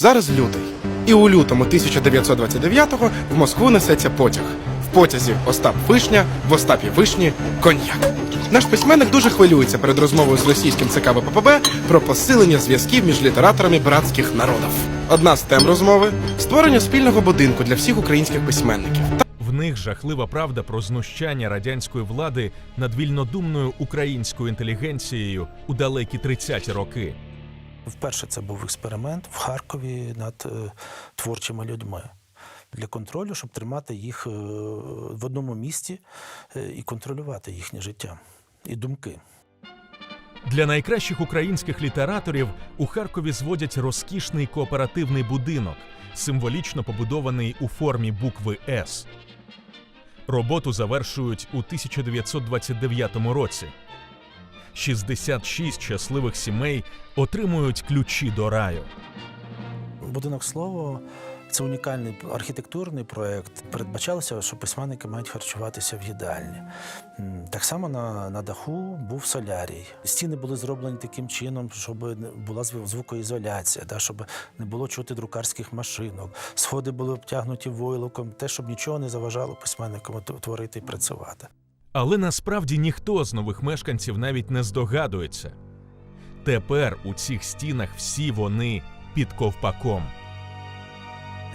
Зараз лютий. І у лютому 1929-го в Москву несеться потяг. В потязі Остап Вишня, в Остапі Вишні коньяк. Наш письменник дуже хвилюється перед розмовою з російським ЦК ВППБ про посилення зв'язків між літераторами братських народів. Одна з тем розмови створення спільного будинку для всіх українських письменників. В них жахлива правда про знущання радянської влади над вільнодумною українською інтелігенцією у далекі 30-ті роки. Вперше це був експеримент в Харкові над е, творчими людьми для контролю, щоб тримати їх е, в одному місці е, і контролювати їхнє життя і думки. Для найкращих українських літераторів у Харкові зводять розкішний кооперативний будинок, символічно побудований у формі букви С. Роботу завершують у 1929 році. 66 щасливих сімей отримують ключі до раю. Будинок слово це унікальний архітектурний проєкт. Передбачалося, що письменники мають харчуватися в їдальні. Так само на, на даху був солярій. Стіни були зроблені таким чином, щоб була звукоізоляція, да, щоб не було чути друкарських машинок. Сходи були обтягнуті войлоком, те, щоб нічого не заважало письменникам творити і працювати. Але насправді ніхто з нових мешканців навіть не здогадується. Тепер у цих стінах всі вони під ковпаком.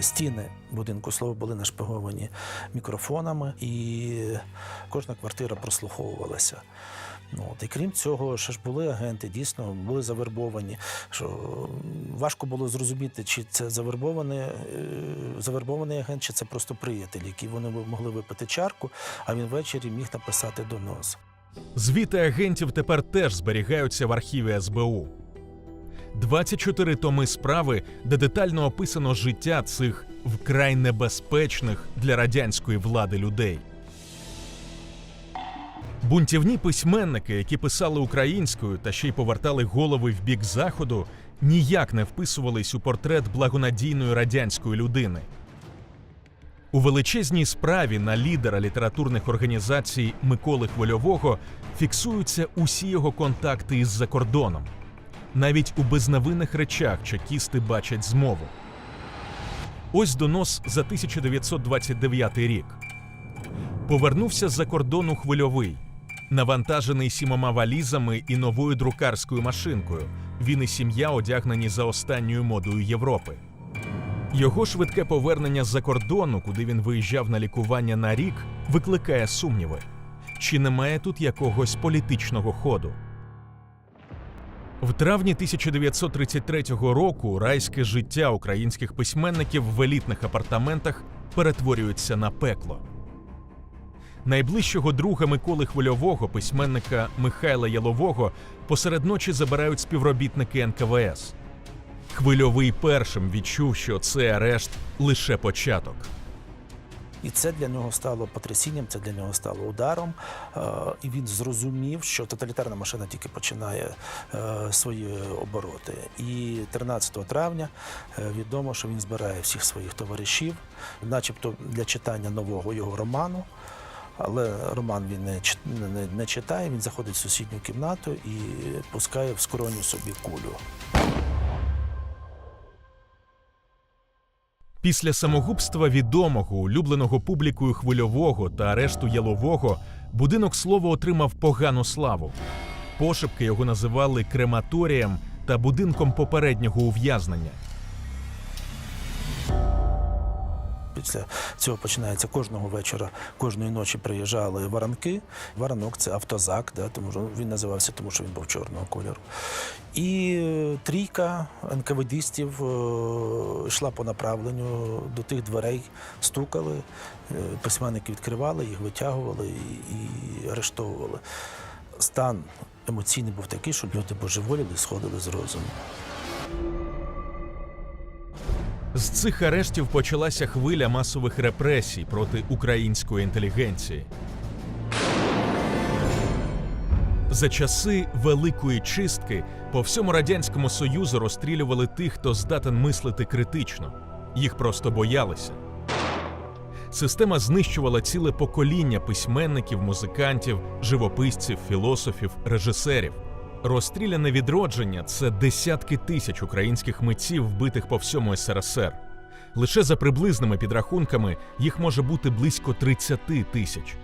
Стіни будинку слова були нашпиговані мікрофонами, і кожна квартира прослуховувалася. Ну, от, і крім цього, ще ж були агенти, дійсно були завербовані. Що важко було зрозуміти, чи це завербований, е, завербований агент, чи це просто приятель, який вони могли випити чарку, а він ввечері міг написати донос. Звіти агентів тепер теж зберігаються в архіві СБУ. 24 томи справи, де детально описано життя цих вкрай небезпечних для радянської влади людей. Бунтівні письменники, які писали українською та ще й повертали голови в бік заходу, ніяк не вписувались у портрет благонадійної радянської людини. У величезній справі на лідера літературних організацій Миколи Хвильового фіксуються усі його контакти із закордоном. Навіть у безневинних речах чекісти бачать змову. Ось донос за 1929 рік. Повернувся з-за кордону хвильовий, навантажений сімома валізами і новою друкарською машинкою. Він і сім'я одягнені за останньою модою Європи. Його швидке повернення з-за кордону, куди він виїжджав на лікування на рік, викликає сумніви. Чи немає тут якогось політичного ходу? В травні 1933 року райське життя українських письменників в елітних апартаментах перетворюється на пекло. Найближчого друга Миколи Хвильового, письменника Михайла Ялового, посеред ночі забирають співробітники НКВС. Хвильовий першим відчув, що цей арешт лише початок. І це для нього стало потрясінням, це для нього стало ударом. Е, І він зрозумів, що тоталітарна машина тільки починає е, свої обороти. І 13 травня е, відомо, що він збирає всіх своїх товаришів, начебто для читання нового його роману. Але роман він не, читає, він заходить в сусідню кімнату і пускає в скроню собі кулю. Після самогубства відомого, улюбленого публікою хвильового та арешту ялового, будинок слова отримав погану славу. Пошепки його називали крематорієм та будинком попереднього ув'язнення. Після цього починається кожного вечора, кожної ночі приїжджали варанки. Варанок це автозак, да, тому що він називався, тому що він був чорного кольору. І е, трійка НКВДистів е, йшла по направленню до тих дверей, стукали, е, письменники відкривали, їх витягували і арештовували. Стан емоційний був такий, що люди божеволіли, сходили з розуму. З цих арештів почалася хвиля масових репресій проти української інтелігенції. За часи Великої чистки по всьому радянському союзу розстрілювали тих, хто здатен мислити критично. Їх просто боялися. Система знищувала ціле покоління письменників, музикантів, живописців, філософів, режисерів. Розстріляне відродження це десятки тисяч українських митців, вбитих по всьому СРСР. Лише за приблизними підрахунками їх може бути близько 30 тисяч.